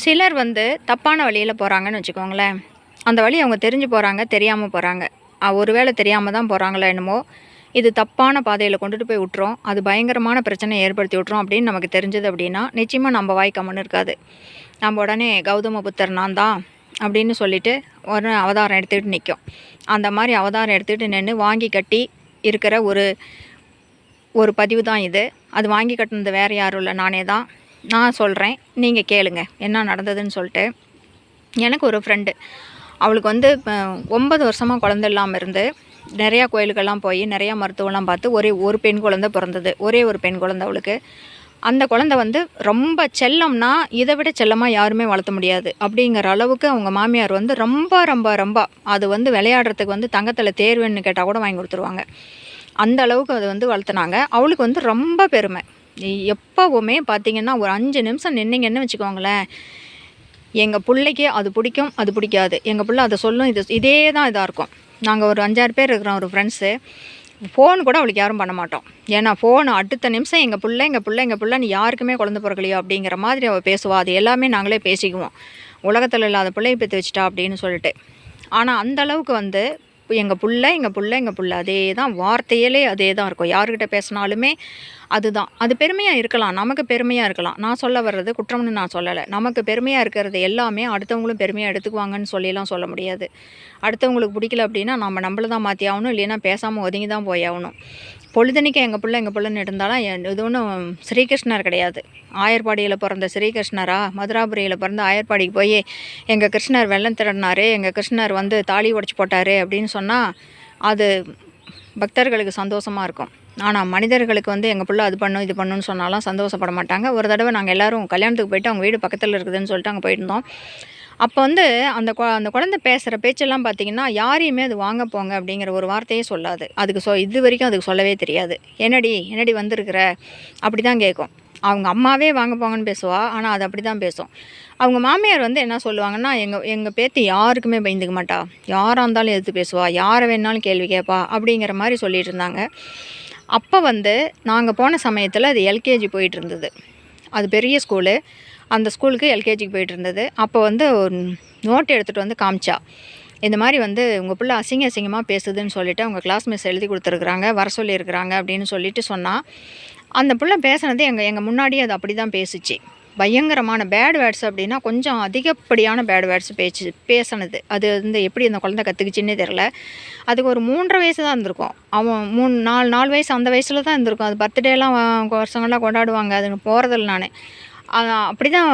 சிலர் வந்து தப்பான வழியில் போகிறாங்கன்னு வச்சுக்கோங்களேன். அந்த வழி அவங்க தெரிஞ்சு போகிறாங்க தெரியாமல் போகிறாங்க ஒருவேளை தெரியாமல் தான் போகிறாங்களோ என்னமோ இது தப்பான பாதையில் கொண்டுட்டு போய் விட்ரும் அது பயங்கரமான பிரச்சனை ஏற்படுத்தி விட்றோம் அப்படின்னு நமக்கு தெரிஞ்சது அப்படின்னா நிச்சயமாக நம்ம வாய் இருக்காது. நம்ம உடனே கௌதம புத்தர் நான் தான் அப்படின்னு சொல்லிட்டு ஒரு அவதாரம் எடுத்துகிட்டு நிற்கும் அந்த மாதிரி அவதாரம் எடுத்துகிட்டு நின்று வாங்கி கட்டி இருக்கிற ஒரு ஒரு பதிவு தான் இது. அது வாங்கி கட்டினது வேறு யாரும் இல்லை நானே தான். நான் சொல்கிறேன் நீங்கள் கேளுங்க. என்ன நடந்ததுன்னு சொல்லிட்டு. எனக்கு ஒரு ஃப்ரெண்டு அவளுக்கு வந்து ஒன்பது வருஷமாக குழந்தை இல்லாமல் இருந்து நிறையா கோயிலுக்கெல்லாம் போய் நிறையா மருத்துவம்லாம் பார்த்து ஒரே ஒரு பெண் குழந்தை பிறந்தது. ஒரே ஒரு பெண் குழந்தை அவளுக்கு. அந்த குழந்தை வந்து ரொம்ப செல்லம்னா இதை விட செல்லமாக யாருமே வளர்த்த முடியாது. அப்படிங்கிற அளவுக்கு அவங்க மாமியார் வந்து ரொம்ப ரொம்ப ரொம்ப அது வந்து விளையாடுறதுக்கு வந்து தங்கத்தில் தேர்வுன்னு கேட்டால் கூட வாங்கி கொடுத்துருவாங்க. அந்த அளவுக்கு அது வந்து வளர்த்துனாங்க. அவளுக்கு வந்து ரொம்ப பெருமை. எப்போவுமே பார்த்தீங்கன்னா ஒரு அஞ்சு நிமிஷம் நின்னீங்கன்னு வச்சுக்கோங்களேன். எங்கள் பிள்ளைக்கு அது பிடிக்கும் அது பிடிக்காது. எங்கள் பிள்ளை அதை சொல்லும் இது இதே தான் இதாக இருக்கும். நாங்கள் ஒரு அஞ்சாறு பேர் இருக்கிறோம் ஒரு ஃப்ரெண்ட்ஸு ஃபோன் கூட அவளுக்கு யாரும் பண்ண மாட்டோம். ஏன்னா ஃபோன் அடுத்த நிமிஷம் எங்கள் பிள்ளை எங்கள் பிள்ளை எங்கள் பிள்ளை நீ யாருக்குமே குழந்த பிறக்கலையோ அப்படிங்கிற மாதிரி அவள் பேசுவா. அது எல்லாமே நாங்களே பேசிக்குவோம். உலகத்தில் இல்லாத பிள்ளையை பெற்று வச்சுட்டா அப்படின்னு சொல்லிட்டு. ஆனால் அந்த அளவுக்கு வந்து எங்கள் புள்ள எங்கள் புள்ள எங்கள் புள்ள. அதே தான் வார்த்தையிலே அதே தான் இருக்கும். யாருக்கிட்ட பேசினாலுமே அதுதான். அது பெருமையாக இருக்கலாம். நமக்கு பெருமையாக இருக்கலாம். நான் சொல்ல வர்றது குற்றம்னு நான் சொல்லலை. நமக்கு பெருமையாக இருக்கிறது எல்லாமே அடுத்தவங்களும் பெருமையாக எடுத்துக்குவாங்கன்னு சொல்லிலாம் சொல்ல முடியாது. அடுத்தவங்களுக்கு பிடிக்கல அப்படின்னா நம்ம நம்மள தான் மாற்றி ஆகணும். இல்லைன்னா பேசாமல் ஒதுங்கி தான் போய் ஆகணும். பொழுதனைக்கு எங்கள் பிள்ளை எங்கள் பிள்ளைன்னு இருந்தாலும் எது இது ஒன்றும் ஸ்ரீகிருஷ்ணர் கிடையாது. ஆயர்பாடியில் பிறந்த ஸ்ரீகிருஷ்ணரா மதுராபுரியில் பிறந்த ஆயர்பாடிக்கு போய் எங்கள் கிருஷ்ணர் வெள்ளம் திரடினாரு எங்கள் கிருஷ்ணர் வந்து தாலி உடச்சி போட்டார் அப்படின்னு சொன்னால் அது பக்தர்களுக்கு சந்தோஷமாக இருக்கும். ஆனால் மனிதர்களுக்கு வந்து எங்கள் பிள்ளை அது பண்ணும் இது பண்ணுன்னு சொன்னாலும் சந்தோஷப்பட மாட்டாங்க. ஒரு தடவை நாங்கள் எல்லாரும் கல்யாணத்துக்கு போயிட்டு அவங்க வீடு பக்கத்தில் இருக்குதுன்னு சொல்லிட்டு அங்கே போயிருந்தோம். அப்போ வந்து அந்த அந்த குழந்தை பேசுகிற பேச்செல்லாம் பார்த்தீங்கன்னா யாரையுமே அது வாங்க போங்க அப்படிங்கிற ஒரு வார்த்தையே சொல்லாது. அதுக்கு சொ இது வரைக்கும் அதுக்கு சொல்லவே தெரியாது. என்னடி என்னடி வந்திருக்கிற? அப்படி தான் கேட்கும் அவங்க அம்மாவே வாங்க போங்கன்னு பேசுவா ஆனால் அது அப்படி தான் பேசும். அவங்க மாமியார் வந்து என்ன சொல்லுவாங்கன்னா எங்கள் எங்கள் பேத்தி யாருக்குமே பயந்துக்க மாட்டா. யாராக இருந்தாலும் எதிர்த்து பேசுவா. யாரை வேணாலும் கேள்வி கேட்பா அப்படிங்கிற மாதிரி சொல்லிட்டு இருந்தாங்க. அப்போ வந்து நாங்கள் போன சமயத்தில் அது எல்கேஜி போயிட்டு இருந்தது. அது பெரிய ஸ்கூலு. அந்த ஸ்கூலுக்கு எல்கேஜிக்கு போயிட்டு இருந்தது. அப்போ வந்து ஒரு நோட் எடுத்துகிட்டு வந்து காமிச்சா. இந்த மாதிரி வந்து உங்கள் பிள்ளை அசிங்க அசிங்கமாக பேசுதுன்னு சொல்லிவிட்டு அவங்க கிளாஸ் மிஸ் எழுதி கொடுத்துருக்குறாங்க வர சொல்லியிருக்கிறாங்க அப்படின்னு சொல்லிட்டு சொன்னால் அந்த பிள்ளை பேசுனது எங்கள் எங்கள் முன்னாடியே அது அப்படி தான் பேசுச்சு. பயங்கரமான பேட் வேர்ட்ஸ் அப்படின்னா கொஞ்சம் அதிகப்படியான பேட் வேர்ட்ஸ் பேச்சு பேசினது. அது வந்து எப்படி அந்த குழந்தை கற்றுக்குச்சின்னே தெரில அதுக்கு ஒரு மூன்றரை வயசு தான் இருந்திருக்கும். அவன் மூணு நாலு நாலு வயசு அந்த வயசில் தான் இருந்திருக்கும். அது பர்த்டேலாம் வருஷங்கள்லாம் கொண்டாடுவாங்க. அது போகிறதில்ல நான். அப்படி தான்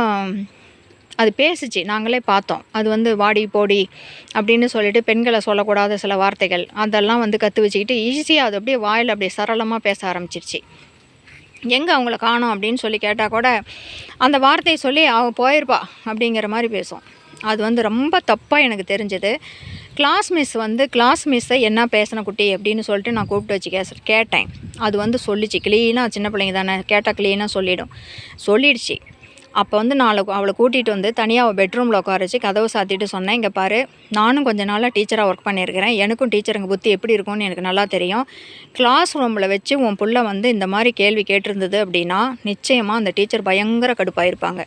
அது பேசுச்சு. நாங்களே பார்த்தோம். அது வந்து வாடி போடி அப்படின்னு சொல்லிட்டு பெண்களை சொல்லக்கூடாத சில வார்த்தைகள் அதெல்லாம் வந்து கற்று வச்சுக்கிட்டு ஈஸியாக அது அப்படியே வாயில் அப்படியே சரளமாக பேச ஆரம்பிச்சிருச்சு. எங்கே அவங்கள காணோம் அப்படின்னு சொல்லி கேட்டால் கூட அந்த வார்த்தையை சொல்லி அவன் போயிருப்பா அப்படிங்கிற மாதிரி பேசும். அது வந்து ரொம்ப தப்பாக எனக்கு தெரிஞ்சது. கிளாஸ் மிஸ் வந்து கிளாஸ் மிஸ்ஸை என்ன பேசின குட்டி அப்படின்னு சொல்லிட்டு நான் கூப்பிட்டு வச்சு கே கேட்டேன். அது வந்து சொல்லிச்சு க்ளீனாக சின்ன பிள்ளைங்க தானே? கேட்டால் க்ளீனாக சொல்லிவிடும் சொல்லிடுச்சு. அப்போ வந்து நான் அவளை அவளை கூட்டிகிட்டு வந்து தனியாக அவள் பெட்ரூமில் உட்கார வச்சு கதவை சாத்திட்டு சொன்னேன் இங்கே பாரு நானும் கொஞ்ச நாளாக டீச்சராக ஒர்க் பண்ணியிருக்கிறேன். எனக்கும் டீச்சருங்க புத்தி எப்படி இருக்கும்னு எனக்கு நல்லா தெரியும். கிளாஸ் ரூமில் வச்சு உன் பிள்ளை வந்து இந்த மாதிரி கேள்வி கேட்டிருந்தது அப்படின்னா நிச்சயமாக அந்த டீச்சர் பயங்கர கடுப்பாயிருப்பாங்க.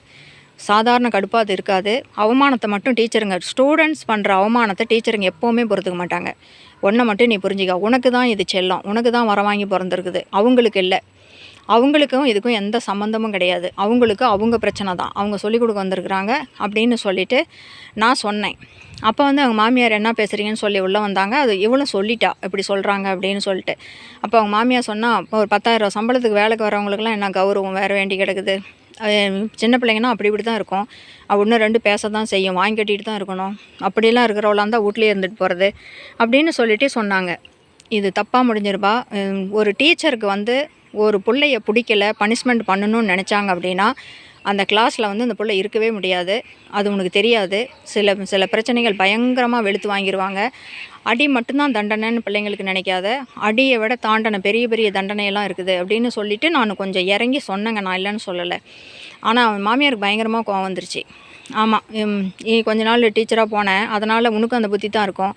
சாதாரண கடுப்பாக அது இருக்காது. அவமானத்தை மட்டும் டீச்சருங்க ஸ்டூடெண்ட்ஸ் பண்ணுற அவமானத்தை டீச்சருங்க எப்போவுமே பொறுத்துக்க மாட்டாங்க. ஒன்றை மட்டும் நீ புரிஞ்சுக்க உனக்கு தான் இது செல்லம் உனக்கு தான் வர வாங்கி பிறந்திருக்குது. அவங்களுக்கு இல்லை. அவங்களுக்கும் இதுக்கும் எந்த சம்மந்தமும் கிடையாது. அவங்களுக்கு அவங்க பிரச்சனை தான். அவங்க சொல்லிக் கொடுக்க வந்திருக்கிறாங்க அப்படின்னு சொல்லிட்டு நான் சொன்னேன். அப்போ வந்து அவங்க மாமியார் என்ன பேசுகிறீங்கன்னு சொல்லி உள்ளே வந்தாங்க. அது இவளும் சொல்லிட்டா இப்படி சொல்கிறாங்க அப்படின்னு சொல்லிட்டு. அப்போ அவங்க மாமியார் சொன்னால் ஒரு பத்தாயிரம் சம்பளத்துக்கு வேலைக்கு வரவங்களுக்குலாம் என்ன கௌரவம்? வேறு வேண்டி கிடக்குது. சின்ன பிள்ளைங்கன்னா அப்படி இப்படி தான் இருக்கும். ஒன்று ரெண்டு பேச தான் செய்யும். வாங்கி கட்டிட்டு தான் இருக்கணும். அப்படிலாம் இருக்கிறவளாக இருந்தால் வீட்லேயே இருந்துட்டு போகிறது அப்படின்னு சொல்லிட்டு சொன்னாங்க. இது தப்பாக முடிஞ்சிருப்பா. ஒரு டீச்சருக்கு வந்து ஒரு பிள்ளைய பிடிக்கல பனிஷ்மெண்ட் பண்ணணும்னு நினச்சாங்க அப்படின்னா அந்த கிளாஸில் வந்து அந்த பிள்ளை இருக்கவே முடியாது. அது உனக்கு தெரியாது. சில சில பிரச்சனைகள் பயங்கரமாக வெளுத்து வாங்கிடுவாங்க அடி மட்டும்தான் தண்டனைன்னு பிள்ளைங்களுக்கு நினைக்காத. அடியை விட தாண்டனை பெரிய பெரிய தண்டனையெல்லாம் இருக்குது அப்படின்னு சொல்லிட்டு நான் கொஞ்சம் இறங்கி சொன்னேங்க. நான் இல்லைன்னு சொல்லலை. ஆனால் அவன் மாமியாருக்கு பயங்கரமாக கோவம் வந்துருச்சு. ஆமாம் நீ கொஞ்ச நாள் டீச்சராக போனேன் அதனால் உனக்கும் அந்த புத்தி தான் இருக்கும்.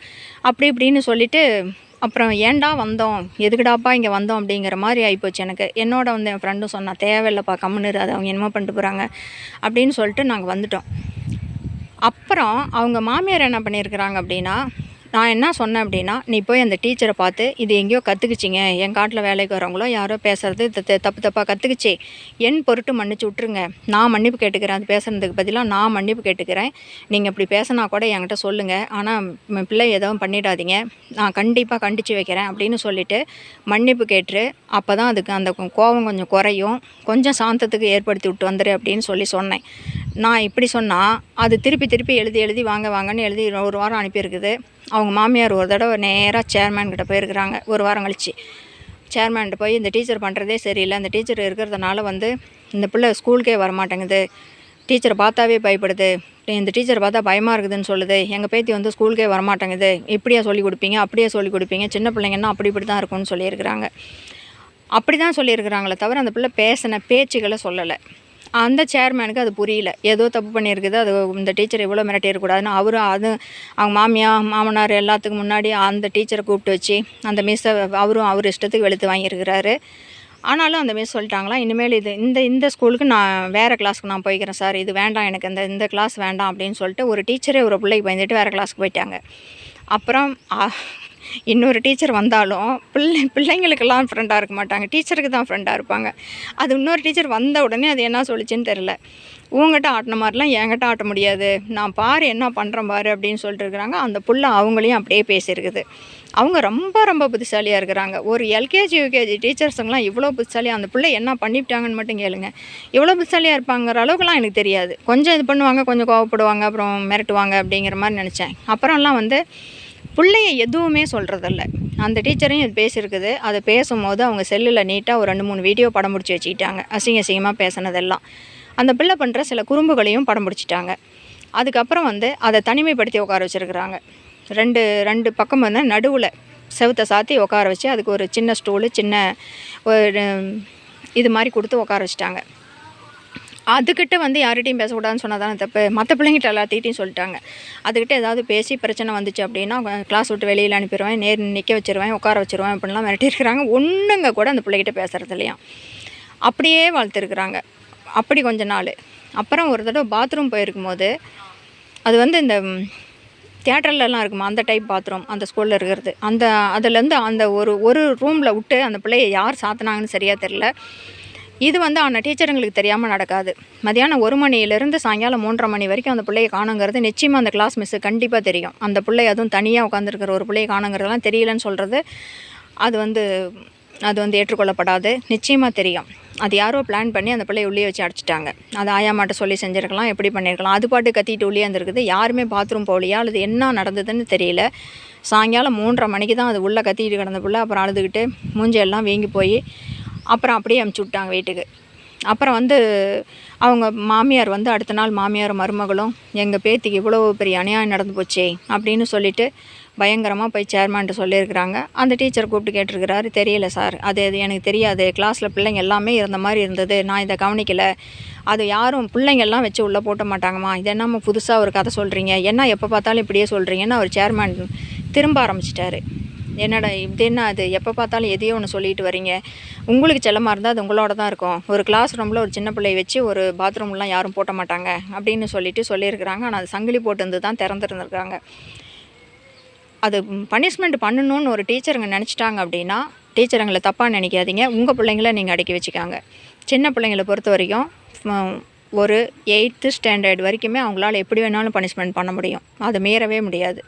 அப்படி இப்படின்னு சொல்லிவிட்டு அப்புறம் ஏன்டா வந்தோம்? எதுக்குடாப்பா இங்கே வந்தோம் அப்படிங்கிற மாதிரி ஆகிப்போச்சு எனக்கு. என்னோட வந்து என் ஃப்ரெண்டும் சொன்னால் தேவையில்லைப்பா கம்முன்னு இரு, அது அவங்க என்னமோ பண்ணிட்டு போகிறாங்க அப்படின்னு சொல்லிட்டு நாங்கள் வந்துட்டோம். அப்புறம் அவங்க மாமியார் என்ன பண்ணியிருக்கிறாங்க அப்படின்னா நான் என்ன சொன்னேன் அப்படின்னா நீ போய் அந்த டீச்சரை பார்த்து இது எங்கேயோ கற்றுக்குச்சிங்க என் காட்டில் வேலைக்கு வரவங்களோ யாரோ பேசுகிறது தப்பு தப்பாக கற்றுக்குச்சி என் பொருட்டு மன்னிச்சு விட்ருங்க நான் மன்னிப்பு கேட்டுக்கிறேன். அது பேசுகிறதுக்கு பதிலாக நான் மன்னிப்பு கேட்டுக்கிறேன். நீங்கள் இப்படி பேசினா கூட என்கிட்ட சொல்லுங்கள் ஆனால் பிள்ளை எதுவும் பண்ணிடாதீங்க. நான் கண்டிப்பாக கண்டித்து வைக்கிறேன் அப்படின்னு சொல்லிட்டு மன்னிப்பு கேட்டு அப்போ தான் அதுக்கு அந்த கோபம் கொஞ்சம் குறையும். கொஞ்சம் சாந்தத்துக்கு ஏற்படுத்தி விட்டு வந்துரு அப்படின்னு சொல்லி சொன்னேன். நான் இப்படி சொன்னால் அது திருப்பி திருப்பி எழுதி எழுதி வாங்க வாங்கன்னு எழுதி ஒரு வாரம் அனுப்பியிருக்குது. அவங்க மாமியார் ஒரு தடவை நேராக சேர்மேன்கிட்ட போயிருக்கிறாங்க. ஒரு வாரம் கழிச்சு. சேர்மேன்ட்டு போய் இந்த டீச்சர் பண்ணுறதே சரியில்லை. அந்த டீச்சர் இருக்கிறதுனால வந்து இந்த பிள்ளை ஸ்கூலுக்கே வரமாட்டேங்குது. டீச்சரை பார்த்தாவே பயப்படுது. இந்த டீச்சரை பார்த்தா பயமாக இருக்குதுன்னு சொல்லுது. எங்கள் பேத்தி வந்து ஸ்கூலுக்கே வரமாட்டேங்குது. இப்படியா சொல்லி கொடுப்பீங்க? அப்படியே சொல்லி கொடுப்பீங்க? சின்ன பிள்ளைங்கன்னா அப்படி இப்படி தான் இருக்கும்னு சொல்லியிருக்கிறாங்க. அப்படி தான் சொல்லியிருக்கிறாங்களே தவிர அந்த பிள்ளை பேசின பேச்சுகளை சொல்லலை. அந்த சேர்மேனுக்கு அது புரியல. ஏதோ தப்பு பண்ணியிருக்குது அது இந்த டீச்சர் இவ்வளோ மிரட்டிடக்கூடாதுன்னு அவரும் அது அவங்க மாமியா மாமனார் எல்லாத்துக்கும் முன்னாடி அந்த டீச்சரை கூப்பிட்டு வச்சு அந்த மிஸ்ஸை அவரும் அவர் இஷ்டத்துக்கு வெளுத்து வாங்கியிருக்கிறாரு. ஆனாலும் அந்த மிஸ் சொல்லிட்டாங்களா இனிமேல் இது இந்த இந்த ஸ்கூலுக்கு நான் வேறு கிளாஸ்க்கு நான் போய்க்கிறேன் சார். இது வேண்டாம் எனக்கு இந்த இந்த கிளாஸ் வேண்டாம் அப்படின்னு சொல்லிட்டு ஒரு டீச்சரே ஒரு பிள்ளைக்கு பயந்துட்டு வேறு கிளாஸ்க்கு போயிட்டாங்க. அப்புறம் இன்னொரு டீச்சர் வந்தாலும் பிள்ளை பிள்ளைங்களுக்கெல்லாம் ஃப்ரெண்டாக இருக்க மாட்டாங்க. டீச்சருக்கு தான் ஃப்ரெண்டாக இருப்பாங்க. அது இன்னொரு டீச்சர் வந்த உடனே அது என்ன சொல்லிச்சுன்னு தெரில உங்ககிட்ட ஆட்டின மாதிரிலாம் என்கிட்ட ஆட்ட முடியாது. நான் பாரு என்ன பண்ணுறேன் பாரு அப்படின்னு சொல்லிட்டு இருக்கிறாங்க. அந்த புள்ள அவங்களையும் அப்படியே பேசியிருக்குது அவங்க ரொம்ப ரொம்ப புத்திசாலியாக இருக்கிறாங்க. ஒரு எல்கேஜி யூகேஜி டீச்சர்ஸுங்களாம் இவ்வளோ புத்திசாலியாக அந்த பிள்ளை என்ன பண்ணிவிட்டாங்கன்னு மட்டும் கேளுங்க. இவ்வளோ புத்திசாலியாக இருப்பாங்கிற அளவுக்குலாம் எனக்கு தெரியாது. கொஞ்சம் இது பண்ணுவாங்க கொஞ்சம் கோவப்படுவாங்க அப்புறம் மிரட்டுவாங்க அப்படிங்கிற மாதிரி நினச்சேன். அப்புறம்லாம் வந்து பிள்ளைய எதுவுமே சொல்கிறதில்ல அந்த டீச்சரையும் இது பேசியிருக்குது. அதை பேசும்போது அவங்க செல்லில் நீட்டாக ஒரு ரெண்டு மூணு வீடியோ படம் பிடிச்சி வச்சுக்கிட்டாங்க. அசிங்க அசிங்கமாக பேசினதெல்லாம். அந்த பிள்ளை பண்ணுற சில குறும்புகளையும் படம் பிடிச்சிட்டாங்க அதுக்கப்புறம் வந்து அதை தனிமைப்படுத்தி உட்கார வச்சுருக்குறாங்க. ரெண்டு ரெண்டு பக்கம் வந்து நடுவில் செவத்தை சாத்தி உட்கார வச்சு அதுக்கு ஒரு சின்ன ஸ்டூலு சின்ன ஒரு இது மாதிரி கொடுத்து உட்கார வச்சுட்டாங்க. அதுக்கிட்ட வந்து யார்கிட்டையும் பேசக்கூடாதுன்னு சொன்னால் தானே தப்பு. மற்ற பிள்ளைங்கிட்ட எல்லாத்திட்டையும் சொல்லிட்டாங்க. அதுக்கிட்ட ஏதாவது பேசி பிரச்சனை வந்துச்சு அப்படின்னா கிளாஸ் விட்டு வெளியில் அனுப்பிடுவேன் நேர் நிற்க வச்சுருவேன் உட்கார வச்சுருவேன் அப்படின்லாம் மிரட்டியிருக்கிறாங்க ஒன்றுங்க கூட அந்த பிள்ளைகிட்ட பேசுகிறது இல்லையா. அப்படியே வளர்த்துருக்குறாங்க. அப்படி கொஞ்ச நாள். அப்புறம் ஒரு தடவை பாத்ரூம் போயிருக்கும் போது அது வந்து இந்த தேட்டர்லலாம் இருக்குமா அந்த டைப் பாத்ரூம் அந்த ஸ்கூலில் இருக்கிறது. அந்த அதுலேருந்து அந்த ஒரு ஒரு ரூமில் விட்டு அந்த பிள்ளையை யார் சாத்தினாங்கன்னு சரியாக தெரில இது வந்து அந்த டீச்சருங்களுக்கு தெரியாமல் நடக்காது. மதியானம் ஒரு மணியிலேருந்து சாயங்காலம் மூன்றரை மணி வரைக்கும் அந்த பிள்ளையை காணுங்கிறது நிச்சயமாக அந்த கிளாஸ் மிஸ்ஸு கண்டிப்பாக தெரியும். அந்த பிள்ளை அதுவும் தனியாக உட்காந்துருக்கிற ஒரு பிள்ளையை காணுங்கிறதெல்லாம் தெரியலன்னு சொல்கிறது அது வந்து அது வந்து ஏற்றுக்கொள்ளப்படாது. நிச்சயமாக தெரியும். அது யாரோ பிளான் பண்ணி அந்த பிள்ளையை உள்ளே வச்சு அடிச்சிட்டாங்க. அது ஆயாமாட்ட சொல்லி செஞ்சுருக்கலாம் எப்படி பண்ணியிருக்கலாம் அது பாட்டு கத்திட்டு உள்ளே இருந்திருக்குது யாருமே பாத்ரூம் போகலையா? அல்லது என்ன நடந்ததுன்னு தெரியல. சாயங்காலம் மூன்றரை மணிக்கு தான் அது உள்ளே கத்திட்டு கிடந்த பிள்ளை. அப்புறம் அழுதுகிட்டு மூஞ்சியெல்லாம் வீங்கி போய் அப்புறம் அப்படியே அமுச்சு விட்டாங்க வீட்டுக்கு. அப்புறம் வந்து அவங்க மாமியார் வந்து அடுத்த நாள் மாமியார் மருமகளும் எங்கள் பேத்திக்கு இவ்வளோ பெரிய அநியாயம் நடந்து போச்சே அப்படின்னு சொல்லிட்டு பயங்கரமாக போய் சேர்மேன்ட்டு சொல்லியிருக்கிறாங்க. அந்த டீச்சர் கூப்பிட்டு கேட்டிருக்கிறாரு தெரியல சார் அது அது எனக்கு தெரியாது. கிளாஸில் பிள்ளைங்க எல்லாமே இருந்த மாதிரி இருந்தது. நான் இதை கவனிக்கலை. அது யாரும் பிள்ளைங்கள்லாம் வச்சு உள்ளே போட்ட மாட்டாங்கம்மா. இது என்னம்மா புதுசாக ஒரு கதை சொல்கிறீங்க என்ன எப்போ பார்த்தாலும் இப்படியே சொல்கிறீங்கன்னு அவர் சேர்மேன் திரும்ப ஆரம்பிச்சிட்டாரு. என்னடா இது என்ன அது? எப்போ பார்த்தாலும் எதையோ ஒன்று சொல்லிட்டு வரீங்க உங்களுக்கு செல்லமாக இருந்தால் அது உங்களோட தான் இருக்கும். ஒரு கிளாஸ் ரூமில் ஒரு சின்ன பிள்ளையை வச்சு ஒரு பாத்ரூம்லாம் யாரும் போட்ட மாட்டாங்க அப்படின்னு சொல்லிட்டு சொல்லியிருக்கிறாங்க. ஆனால் அது சங்கிலி போட்டு தான் திறந்துருந்துருக்காங்க. அது பனிஷ்மெண்ட் பண்ணணும்னு ஒரு டீச்சருங்க நினச்சிட்டாங்க அப்படின்னா டீச்சருங்களை தப்பாக நினைக்காதீங்க. உங்கள் பிள்ளைங்கள நீங்கள் அடக்கி வச்சுக்காங்க. சின்ன பிள்ளைங்களை பொறுத்த வரைக்கும் ஒரு எயித்து ஸ்டாண்டர்ட் வரைக்குமே அவங்களால எப்படி வேணாலும் பனிஷ்மெண்ட் பண்ண முடியும். அதை மீறவே முடியாது.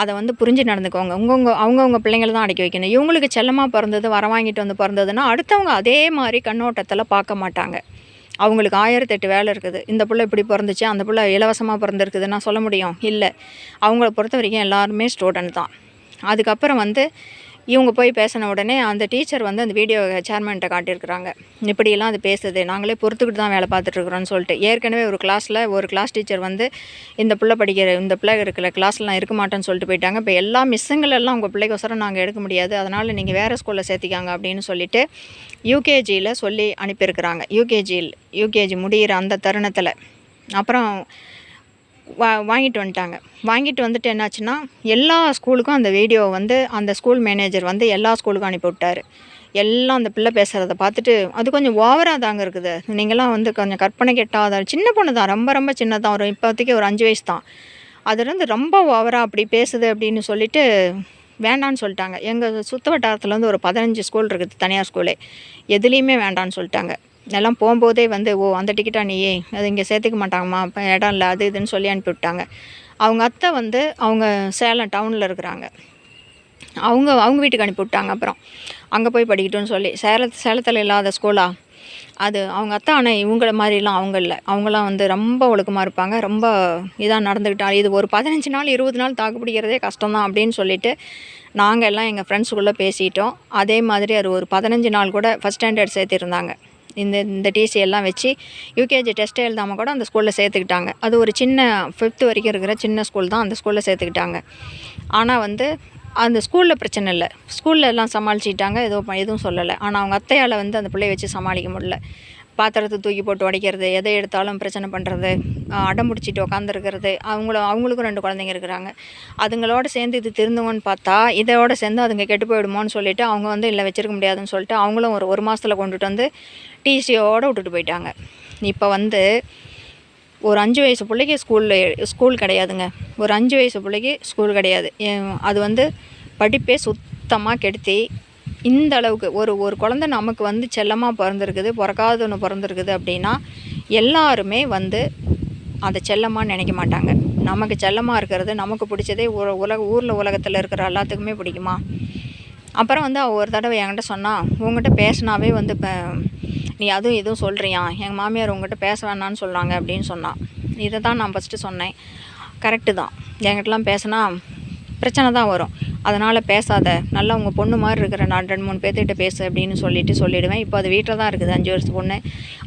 அதை வந்து புரிஞ்சு நடந்துக்கோங்க. உங்கவுங்க அவங்கவுங்க பிள்ளைங்களை தான் அடக்கி வைக்கணும். இவங்களுக்கு செல்லமாக பிறந்தது வர வாங்கிட்டு வந்து பிறந்ததுன்னா அடுத்தவங்க அதே மாதிரி கண்ணோட்டத்தில் பார்க்க மாட்டாங்க. அவங்களுக்கு ஆயிரத்தெட்டு வேலை இருக்குது. இந்த பிள்ளை இப்படி பிறந்துச்சு அந்த பிள்ளை இலவசமாக பிறந்திருக்குதுன்னா சொல்ல முடியும்? இல்லை. அவங்கள பொறுத்த வரைக்கும் எல்லாருமே ஸ்டூடெண்ட் தான். அதுக்கப்புறம் வந்து இவங்க போய் பேசின உடனே அந்த டீச்சர் வந்து அந்த வீடியோ சேர்மன்கிட்ட காட்டியிருக்கிறாங்க. இப்படியெல்லாம் அது பேசுது. நாங்களே பொறுத்துக்கிட்டு தான் வேலை பார்த்துட்ருக்குறோன்னு சொல்லிட்டு. ஏற்கனவே ஒரு கிளாஸில் ஒரு கிளாஸ் டீச்சர் வந்து இந்த பிள்ளை படிக்கிற இந்த பிள்ளை இருக்கிற கிளாஸ்லாம் இருக்க மாட்டேன்னு சொல்லிட்டு போயிட்டாங்க. இப்போ எல்லா மிஸ்ஸுங்களெல்லாம் உங்கள் பிள்ளைக்கோசரம் நாங்கள் எடுக்க முடியாது. அதனால் நீங்கள் வேறு ஸ்கூலில் சேர்த்திக்காங்க அப்படின்னு சொல்லிட்டு யூகேஜியில் சொல்லி அனுப்பியிருக்கிறாங்க. யூகேஜியில் யூகேஜி முடிகிற அந்த தருணத்தில். அப்புறம் வா வாங்கிட்டு வந்துட்டாங்க. வாங்கிட்டு வந்துட்டு என்னாச்சுன்னா எல்லா ஸ்கூலுக்கும் அந்த வீடியோ வந்து அந்த ஸ்கூல் மேனேஜர் வந்து எல்லா ஸ்கூலுக்கும் அனுப்பி விட்டார். எல்லாம் அந்த பிள்ளை பேசுகிறத பார்த்துட்டு அது கொஞ்சம் ஓவராக தாங்க இருக்குது. நீங்களாம் வந்து கொஞ்சம் கற்பனை கெட்டாத சின்ன பொண்ணு தான். ரொம்ப ரொம்ப சின்னதான். ஒரு இப்போதைக்கு ஒரு அஞ்சு வயசு தான். அதுலேருந்து ரொம்ப ஓவராக அப்படி பேசுது அப்படின்னு சொல்லிட்டு வேண்டான்னு சொல்லிட்டாங்க. எங்கள் சுற்று வட்டாரத்தில் வந்து ஒரு பதினஞ்சு ஸ்கூல் இருக்குது தனியார் ஸ்கூலே. எதுலேயுமே வேண்டான்னு சொல்லிட்டாங்க. எல்லாம் போகும்போதே வந்து ஓ அந்த டிக்கெட்டா நீயே? அது இங்கே சேர்த்துக்க மாட்டாங்கம்மா. இப்போ இடம் இல்லை. அது இதுன்னு சொல்லி அனுப்பிவிட்டாங்க அவங்க அத்தை வந்து அவங்க சேலம் டவுனில் இருக்கிறாங்க. அவங்க அவங்க வீட்டுக்கு அனுப்பி விட்டாங்க அப்புறம். அங்கே போய் படிக்கட்டும்னு சொல்லி. சேலத்து சேலத்தில் இல்லாத ஸ்கூலா அது அவங்க அத்தை ஆனால் இவங்கள மாதிரிலாம் அவங்க இல்லை. அவங்களாம் வந்து ரொம்ப ஒழுக்கமாக இருப்பாங்க. ரொம்ப இதாக நடந்துக்கிட்டால் இது ஒரு பதினஞ்சு நாள் இருபது நாள் தாக்கு பிடிக்கிறதே கஷ்டம்தான் அப்படின்னு சொல்லிட்டு நாங்கள் எல்லாம் எங்கள் ஃப்ரெண்ட்ஸுக்குள்ளே பேசிட்டோம். அதே மாதிரி அது ஒரு பதினஞ்சு நாள் கூட ஃபஸ்ட் ஸ்டாண்டர்ட் சேர்த்திருந்தாங்க. இந்த இந்த டிசி எல்லாம் வச்சு யூகேஜி டெஸ்ட்டே எழுதாமல் கூட அந்த ஸ்கூலில் சேர்த்துக்கிட்டாங்க. அது ஒரு சின்ன ஃபிஃப்த்து வரைக்கும் இருக்கிற சின்ன ஸ்கூல் தான் அந்த ஸ்கூலில் சேர்த்துக்கிட்டாங்க. ஆனால் வந்து அந்த ஸ்கூலில் பிரச்சனை இல்லை. ஸ்கூலில் எல்லாம் சமாளிச்சிட்டாங்க எதுவும் எதுவும் சொல்லலை. ஆனால் அவங்க அத்தையால் வந்து அந்த பிள்ளைய வச்சு சமாளிக்க முடியல. பாத்திரத்தை தூக்கி போட்டு உடைக்கிறது எதை எடுத்தாலும் பிரச்சனை பண்ணுறது அடம் பிடிச்சிட்டு உட்காந்துருக்கிறது அவங்கள அவங்களுக்கும் ரெண்டு குழந்தைங்க இருக்கிறாங்க. அதுங்களோட சேர்ந்து இது திருந்துங்கன்னு பார்த்தா இதோட சேர்ந்து அதுங்க கெட்டு போயிடுமோன்னு சொல்லிட்டு அவங்க வந்து இல்லை வச்சிருக்க முடியாதுன்னு சொல்லிட்டு அவங்களும் ஒரு ஒரு மாதத்தில் கொண்டுட்டு வந்து டிசியோடு விட்டுட்டு போயிட்டாங்க. இப்போ வந்து ஒரு அஞ்சு வயசு பிள்ளைக்கு ஸ்கூலில் ஸ்கூல் கிடையாதுங்க. ஒரு அஞ்சு வயசு பிள்ளைக்கு ஸ்கூல் கிடையாது. அது வந்து படிப்பே சுத்தமாக கெடுத்தி இந்த அளவுக்கு ஒரு ஒரு குழந்த நமக்கு வந்து செல்லமாக பிறந்திருக்குது பிறக்காத ஒன்று பிறந்திருக்குது அப்படின்னா எல்லாருமே வந்து அதை செல்லமாக நினைக்க மாட்டாங்க. நமக்கு செல்லமாக இருக்கிறது நமக்கு பிடிச்சதே உல உலக ஊரில் உலகத்தில் இருக்கிற எல்லாத்துக்குமே பிடிக்குமா? அப்புறம் வந்து அவள் ஒரு தடவை என்கிட்ட சொன்னால் உங்ககிட்ட பேசினாவே வந்து இப்போ நீ அதுவும் எதுவும் சொல்கிறியா எங்கள் மாமியார் உங்ககிட்ட பேச வேணான்னு சொல்கிறாங்க அப்படின்னு சொன்னான். இதை தான் நான் ஃபஸ்ட்டு சொன்னேன். கரெக்டு தான். என்கிட்டலாம் பேசினா பிரச்சனை தான் வரும். அதனால் பேசாத. நல்லா உங்கள் பொண்ணு மாதிரி இருக்கிற நான் ரெண்டு மூணு பேர்த்திட்ட பேசு அப்படின்னு சொல்லிட்டு சொல்லிவிடுவேன் இப்போ அது வீட்டில் தான் இருக்குது. அஞ்சு வருஷம் பொண்ணு.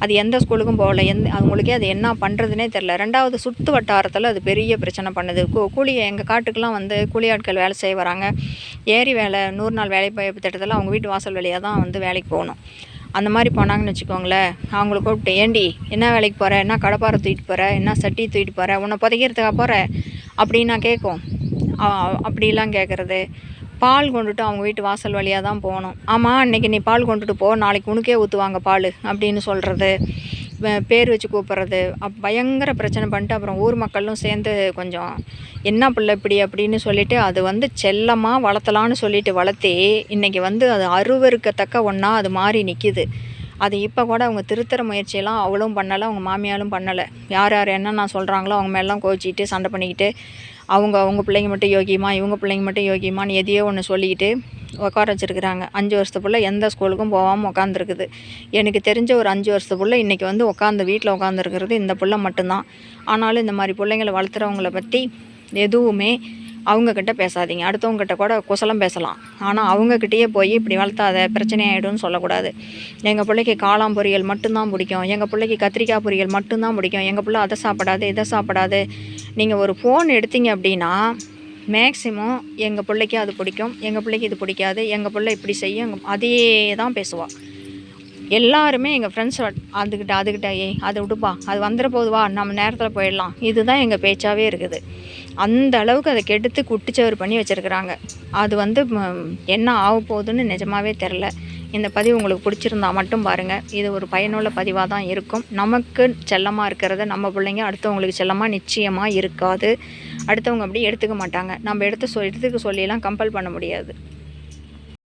அது எந்த ஸ்கூலுக்கும் போகல. எந்த அவங்களுக்கே அது என்ன பண்ணுறதுனே தெரில ரெண்டாவது சுற்று வட்டாரத்தில் அது பெரிய பிரச்சனை பண்ணுது. கூ கூலி எங்கள் காட்டுக்கெலாம் வந்து கூலி ஆட்கள் வேலை செய்ய வராங்க. ஏரி வேலை நூறு நாள் வேலை வாய்ப்பு திட்டத்தில் அவங்க வீட்டு வாசல் வழியாக தான் வந்து வேலைக்கு போகணும். அந்த மாதிரி போனாங்கன்னு வச்சுக்கோங்களேன். அவங்கள கூப்பிட்டு ஏண்டி என்ன வேலைக்கு போகிற என்ன கடப்பாரை தூக்கிட்டு போகிற என்ன சட்டி தூக்கிட்டு போகிற உன்னை புதைக்கிறதுக்காக போகிற அப்படின்னு நான் கேட்கும். அப்படிலாம் கேட்குறது பால் கொண்டுட்டு அவங்க வீட்டு வாசல் வழியாக தான் போகணும். ஆமாம் அன்னைக்கு நீ பால் கொண்டுட்டு போ நாளைக்கு உனக்கே ஊற்றுவாங்க பால் அப்படின்னு சொல்கிறது பேர் வச்சு கூப்பிட்றது. அப் பயங்கர பிரச்சனை பண்ணிட்டு அப்புறம் ஊர் மக்களும் சேர்ந்து கொஞ்சம் என்ன பிள்ளை இப்படி? அப்படின்னு சொல்லிட்டு அது வந்து செல்லமாக வளர்த்தலான்னு சொல்லிட்டு வளர்த்தி இன்றைக்கி வந்து அது அருவருக்கத்தக்க ஒன்றா அது மாறி நிற்கிது அது இப்போ கூட அவங்க திருத்தர முயற்சியெல்லாம் அவளும் பண்ணலை அவங்க மாமியாலும் பண்ணலை. யார் யார் என்னென்ன சொல்கிறாங்களோ அவங்க மேலாம் கோச்சிக்கிட்டு சண்டை பண்ணிக்கிட்டு அவங்க அவங்க பிள்ளைங்க மட்டும் யோகியமா? இவங்க பிள்ளைங்க மட்டும் யோகியமான்னு எதையோ ஒன்று சொல்லிக்கிட்டு உட்கார வச்சிருக்கிறாங்க. அஞ்சு வருஷத்துக்குள்ளே எந்த ஸ்கூலுக்கும் போகாமல் உட்காந்துருக்குது எனக்கு தெரிஞ்ச ஒரு அஞ்சு வருஷத்துக்குள்ளே இன்றைக்கி வந்து உட்காந்து வீட்டில் உட்காந்துருக்கிறது இந்த பிள்ளை மட்டும்தான். ஆனாலும் இந்த மாதிரி பிள்ளைங்களை வளர்த்துறவங்கள பற்றி எதுவுமே அவங்கக்கிட்ட பேசாதீங்க. அடுத்தவங்ககிட்ட கூட குசலம் பேசலாம். ஆனால் அவங்கக்கிட்டேயே போய் இப்படி வளர்த்தாத பிரச்சனை ஆகிடும்னு சொல்லக்கூடாது. எங்கள் பிள்ளைக்கு காளான் பொரியல் மட்டும்தான் பிடிக்கும். எங்கள் பிள்ளைக்கு கத்திரிக்காய் பொரியல் மட்டும்தான் பிடிக்கும். எங்கள் பிள்ளை அதை சாப்பிடாது இதை சாப்பிடாது. நீங்கள் ஒரு ஃபோன் எடுத்தீங்க அப்படின்னா மேக்ஸிமம் எங்கள் பிள்ளைக்கு அது பிடிக்கும். எங்கள் பிள்ளைக்கு இது பிடிக்காது. எங்கள் பிள்ளை இப்படி செய்யும். அதையே தான் பேசுவாள் எல்லாருமே எங்கள் ஃப்ரெண்ட்ஸ் அதுக்கிட்ட அதுக்கிட்ட ஏய் அதை விடுப்பா அது வந்துட போகுது வா நம்ம நேரத்தில் போயிடலாம். இதுதான் எங்கள் பேச்சாவே இருக்குது. அந்த அளவுக்கு அதை கெடுத்து குட்டிச்சவர் பண்ணி வச்சுருக்குறாங்க. அது வந்து என்ன ஆக போகுதுன்னு நிஜமாவே தெரில இந்த பதிவு உங்களுக்கு பிடிச்சிருந்தா மட்டும் பாருங்கள் இது ஒரு பயனுள்ள பதிவாக தான் இருக்கும். நமக்கு செல்லமாக இருக்கிறத நம்ம பிள்ளைங்க அடுத்தவங்களுக்கு செல்லமாக நிச்சயமாக இருக்காது. அடுத்தவங்க அப்படி எடுத்துக்க மாட்டாங்க. நம்ம எடுத்து சொ எடுத்துக்க சொல்லியெல்லாம் கம்பல் பண்ண முடியாது.